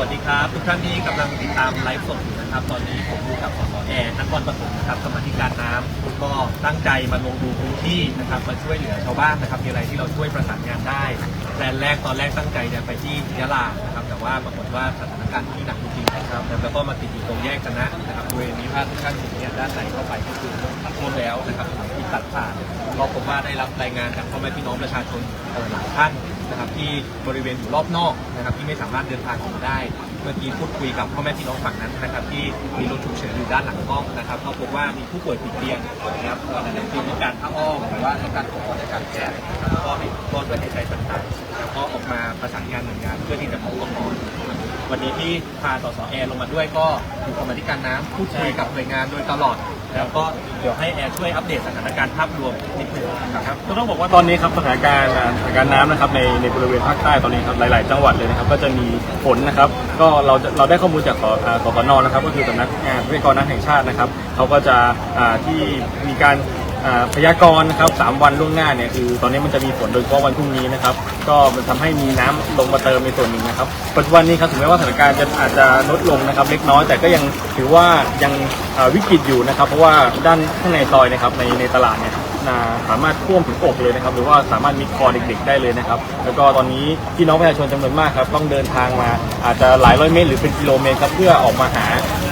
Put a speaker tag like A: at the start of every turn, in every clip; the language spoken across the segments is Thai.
A: วัสดีครับ ทุกท่านที่กำลังติดตามไลฟ์สดอยู่นะครับ ตอนนี้ผมอยู่กับสสแอร์นครปฐมนะครับกรรมาธิการน้ำก็ตั้งใจมาลงดูพื้นที่นะครับมาช่วยเหลือชาวบ้านนะครับมีอะไรที่เราช่วยประสานงานได้แผนแรกตอนแรกตั้งใจจะไปที่ยะลานะครับ แต่ว่าปรากฏว่าสถานการณ์ที่หนักจริงๆนะครับแล้วก็มาติดอยู่ตรงแยกชนะนะครับบริเวณนี้ภาพทุกท่านเห็นเนี่ยด้านในเข้าไปก็คือท่วมแล้วนะครับ ตัดผ่านก็พบว่าได้รับรายงานจากพ่อแม่พี่น้องประชาชนหลายท่านนะครับที่บริเวณอยู่รอบนอกนะครับที่ไม่สามารถเดินทางออกมาได้ เมื่อกี้พูดคุยกับพ่อแม่พี่น้องฝั่งนั้นนะครับที่มีรถฉุกเฉินอยู่ด้านหลังห้องนะครับก็พบว่ามีผู้ป่วยติดเตียงนะครับก็หลายๆที่มีการผ้าอ้อมหรือว่าต้องการขอในการแพทย์นะครับก็ให้ก้อนด้วยใจต่างๆแล้วก็ออกมาประสานงานหน่วยงานเพื่อที่จะพบอุปกรณ์ วันนี้ที่พาสสแอร์ลงมาด้วยก็อยู่กรรมธิการน้ำพูดคุยกับหน่วยงานโดยตลอด แล้วก็เดี๋ยวให้แอร์ช่วยอัปเดตสถานการณ์ภาพรวมนิดนึงนะครับ
B: ก็ต้องบอกว่าตอนนี้ครับสถานการณ์อ่าสถานการณ์น้ำนะครับในในบริเวณภาคใต้ตอนนี้ครับหลาย ๆ จังหวัดเลยนะครับก็จะมีฝนนะครับก็เราจะเราได้ข้อมูลจากสอ่าสสนนะครับก็คือสำนักงานทรัพยากรน้ำแห่งชาตินะครับเขาก็จะอ่าที่มีการ พยากรณ์นะครับสามวันล่วงหน้าเนี่ยคือตอนนี้มันจะมีฝนโดยเฉพาะวันพรุ่งนี้นะครับ ก็มันทำให้มีน้ำลงมาเติมในส่วนหนึ่งนะครับปัจจุบันนี้ครับถึงแม้ว่าสถานการณ์จะอาจจะลดลงนะครับเล็กน้อยแต่ก็ยังถือว่ายังวิกฤตอยู่นะครับ เพราะว่าด้านข้างในซอยนะครับในในตลาดเนี่ยสามารถท่วมถึงอกเลยนะครับ หรือว่าสามารถมิดคอเด็กๆได้เลยนะครับ แล้วก็ตอนนี้พี่น้องประชาชนจำนวนมากครับต้องเดินทางมาอาจจะหลายร้อยเมตรหรือเป็นกิโลเมตรครับเพื่อออกมาหา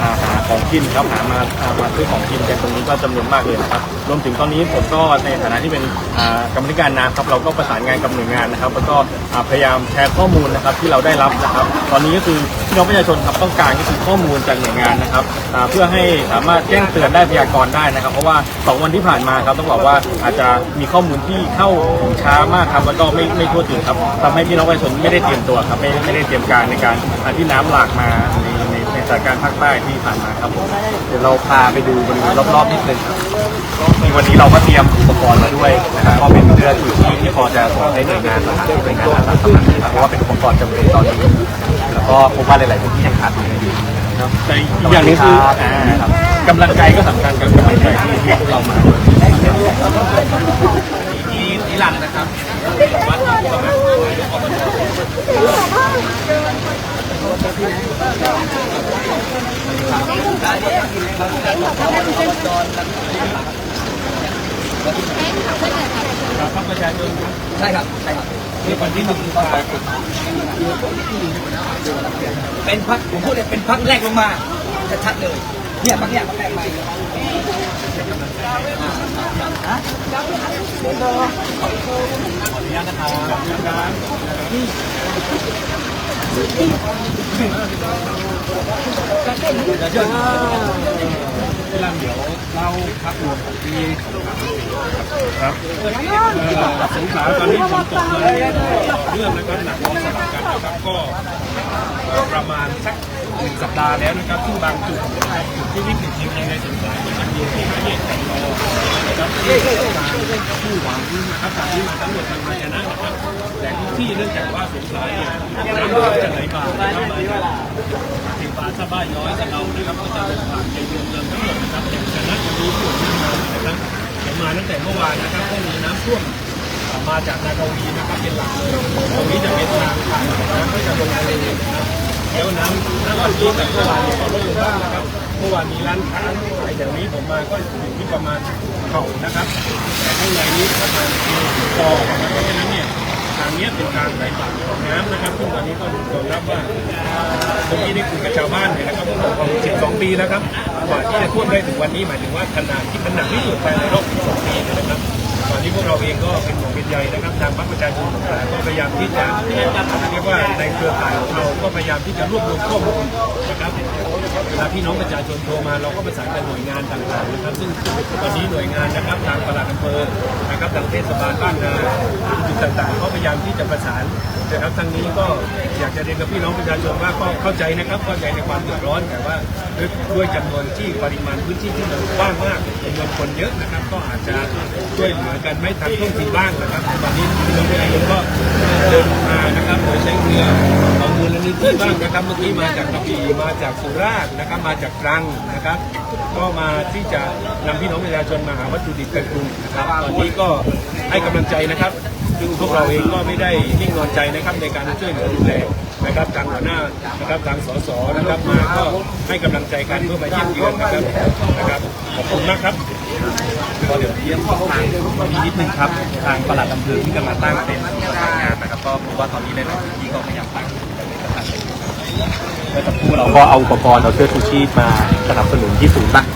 B: าหาของกินครับหามาหามาซื้อของกินกันตรงนี้ก็จำนวนมากเลยนะครับรวมถึงตอนนี้ผมก็ในฐานะที่เป็นอ่ากรรมธิการน้ำครับเราก็ประสานงานกับหน่วยงานนะครับ แล้วก็อ่าพยายามแชร์ข้อมูลนะครับที่เราได้รับนะครับ ตอนนี้ก็คือพี่น้องประชาชนครับต้องการก็คือข้อมูลจากหน่วยงานนะครับอ่าเพื่อให้สามารถแจ้งเตือนได้พยากรณ์ได้นะครับ เพราะว่าสองวันที่ผ่านมาครับต้องบอกว่าอาจจะมีข้อมูลที่เข้าถึงช้ามากครับแล้วก็ไม่ไม่ทั่วถึงครับทำให้พี่น้องประชาชนไม่ได้เตรียมตัวครับไม่ไม่ได้เตรียมการในการอ่าที่น้ำหลากมาานการณ์ภาคใต้ที่ผ่านมาครับผมเดี๋ยวเราพาไปดูบริเวณรอบๆนิดนึงครับก็ในวันนี้เราก็เตรียมอุปกรณ์มาด้วยนะครับก็เป็นเรือถือที่ที่พอจะส่งให้หน่วยงานต่างๆหน่วยงานอาสาสมัครนะครับเพราะว่าเป็นอุปกรณ์จำเป็นตอนนี้แล้วก็พบว่าหลายๆพื้นที่ยังขาดอยู่ครับแต่อีกอย่างหนึงคืออ่าครับกำลังใจก็สำคัญกับกำลังใจที่ที่พวกเรามา
A: ที่นิรันดร์นะครับวัดที่ผู้กำกับนายกอบจครับพรรคประชาชน
C: ใช่ครับใช่ครับ
A: ที่วันที่หนึ่งพฤษภาคม
C: เป็นพักผมพูดเลยเป็นพักแรกลงมาชัดๆเลยเนี่ยพักเนี่ยพักแรกมา เดี๋ยวเชิญ
A: พี่รันเดี๋ยวเล่าภาพรวมของที่สงขลาครับสงขลาตอนนี้ฝนตกเลยเนื่องนะครับหนักพอสลับกันนะครับก็ประมาณสัก หนึ่งสัปดาห์แล้วนะครับซึ่บางจุดจุดที่วิกฤตจริงๆในสงขลาเนี่ยมันมีที่มาเยกกันรอนะครับที่ต้องการผู้หวังนะครับจากที่มาสำรวจทางภาชนะนะครับแต่ที่เนื่องจากว่าสงขลาเนี่ยน้ำจะไหลบ่านะครับมาจากสิบาสะบ้าย้อยสะเรานะครับก็จะลงผ่านในเมืองเดิมทั้งหมดนะครับอย่ชนะมีส่วนที่มานะครับมาตั้งแต่เมื่อวานนะครับก็มีน้ำท่วมมาจากนาทวีนะครับเป็นหลักเลยตรงนี้จะเป็นทางผ่านน้ำก็จะลงทะเลนะครับ แล้วน้ำน้วันนี้จากเมื่อวานเนี่ยก็ลดลงบ้างนะครับเมื่อวานมีร้านค้าไอ้อย่างนี้ผมมาก็อยู่ที่ประมาณเข่านะครับแต่ข้างในนี้ประมาณคือคอนะครับเพราะฉะนั้นเนี่ยทางนี้เป็นทางไหลผ่านของน้ำนะครับซึ่งตอนนี้ก็ยอมรับว่าตรงนี้ได้คุยกับชาวบ้านเลยนะครับผมบอกว่า12 ปีแล้วครับกว่าที่จะท่วมได้ถึงวันนี้หมายถึงว่าขนาดที่มันหนักที่สุดภายในรอบ12ปีนะครับ ตอนนี้พวกเราเองก็เป็นห่วงเป็นใยนะครับทางพรรคประชาชนก็พยายามที่จะเรียกว่าในเครือข่ายของเราก็พยายามที่จะรวบรวมข้อมูลนะครับเวลาพี่น้องประชาชนโทรมาเราก็ประสานกับหน่วยงานต่างๆนะครับ ซึ่งตอนนี้หน่วยงานนะครับทางปลัดอำเภอนะครับทางเทศบาลบ้านนาจุดต่างๆก็พยายามที่จะประสานนะครับทางนี้ก็ เรียนกับพี่น้องประชาชนว่าก็เข้าใจนะครับเข้าใจในความเดือดร้อนแต่ว่าด้วยด้วยจำนวนที่ปริมาณพื้นที่ที่มันกว้างมากจำนวนคนเยอะนะครับ ก็อาจจะช่วยเหลือกันไม่ทันท่วงทีบ้างนะครับตอนนี้พี่น้องประชาชนก็เดินมานะครับโดยใช้เรือของมูลนิธิบ้างนะครับเมื่อกี้มาจากกระบี่มาจากสุราษฎร์นะครับมาจากตรังนะครับ ก็มาที่จะนำพี่น้องประชาชนมาหาวัตถุดิบกันปรุงนะครับตอนนี้ก็ให้กำลังใจนะครับ ซึ่งพวกเราเองก็ไม่ได้นิ่งนอนใจนะครับในการช่วยเหลือดูแลนะครับทางหัวหน้านะครับทางสสนะครับมาก็ให้กำลังใจกันเพื่อมาเยี่ยมเยือนนะครับนะครับขอบคุณมากครับ
D: ก็เดี๋ยวเยี่ยมทางตอนนี้นิดนึงครับทางปลัดอำเภอที่กำลังตั้งเป็นประธานงานนะครับก็พบว่าตอนนี้ในหลายพื้นที่ก็พยายามตั้งเป็นประธานเมื่อสักครู่เราก็เอาอุปกรณ์เอาเสื้อชูชีพมาสนับสนุนที่ศูนย์ตั้ง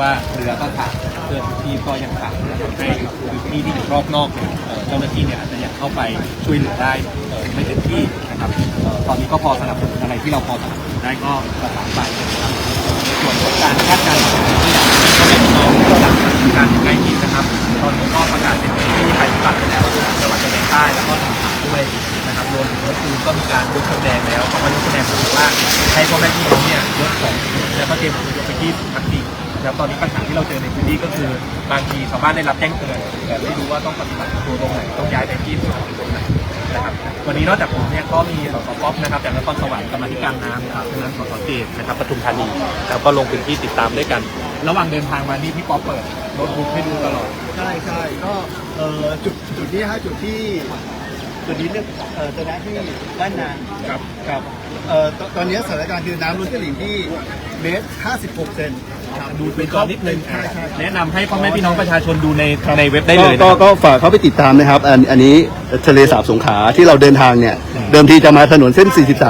D: ว่าเรือก็ขาดเสื้อชูชีพก็ยังขาดทำให้พื้นที่ที่อยู่รอบนอกเนี่ยเจ้าหน้าที่เนี่ยอาจจะยังเข้าไปช่วยเหลือได้ไม่เต็มที่นะครับตอนนี้ก็พอสนับสนุนอะไรที่เราพอสนับสนุนได้ก็ประสานไปนส่วนของการคาดการณ์ของที่อยากให้พ่อแม่พี่น้องระดับการใกล้ชิดนะครับ ตอนนี้ก็ประกาศเป็นพื้นที่ภัยพิบัติไปแล้วนะครับจังหวัดชายแดนใต้แล้วก็ทางภาคด้วยนะครับรวมถึงก็คือก็มีการยกคะแนนแล้วคำว่ายกคะแนนหมายถึงว่าให้พ่อแม่พี่น้องเนี่ยยกของแล้วก็เตรียมอพยพไปที่พักดี แล้วตอนนี้ปัญหาที่เราเจอในพื้นที่ก็คือบางทีชาวบ้านได้รับแจ้งเตือนแต่ไม่รู้ว่าต้องปฏิบัติตัวตรงไหนต้องย้ายไปที่สถานตรงไหนนะครับวันนี้นอกจากผมเนี่ยก็มีสสป๊อปนะครับจากนครสวรรค์กรรมาธิการน้ำนะครับนั้นสสเจตนะครับปทุมธานีแล้วก็ลงพื้นที่ติดตามด้วยกัน ระหว่างเดินทางมานี่พี่ป๊อปเปิดโน้ตบุ๊กให้ดูตลอด
C: ใช่ใช่ก็เอ่อจุดจุดนี้ฮะจุดที่จุดนี้เนี่ยเอ่อตัวน้ำที่ด้านนาน
A: ครับ
C: ครับเอ่อตตอนนี้สถานการณ์คือน้ำล้นตลิ่งที่เมตร 56 เซนครับ
D: ดูเป็นจอนิดนึง
C: ใช่ใช่
D: แนะนำให้พ่อแม่พี่น้องประชาชนดูในในเว็บได้เลย
C: ก็
D: นะครับ
C: ก็ฝากเขาไปติดตามนะครับ อันอันนี้ทะเลสาบสงขลาที่เราเดินทางเนี่ย เดิมทีจะมาถนนเส้น 43แต่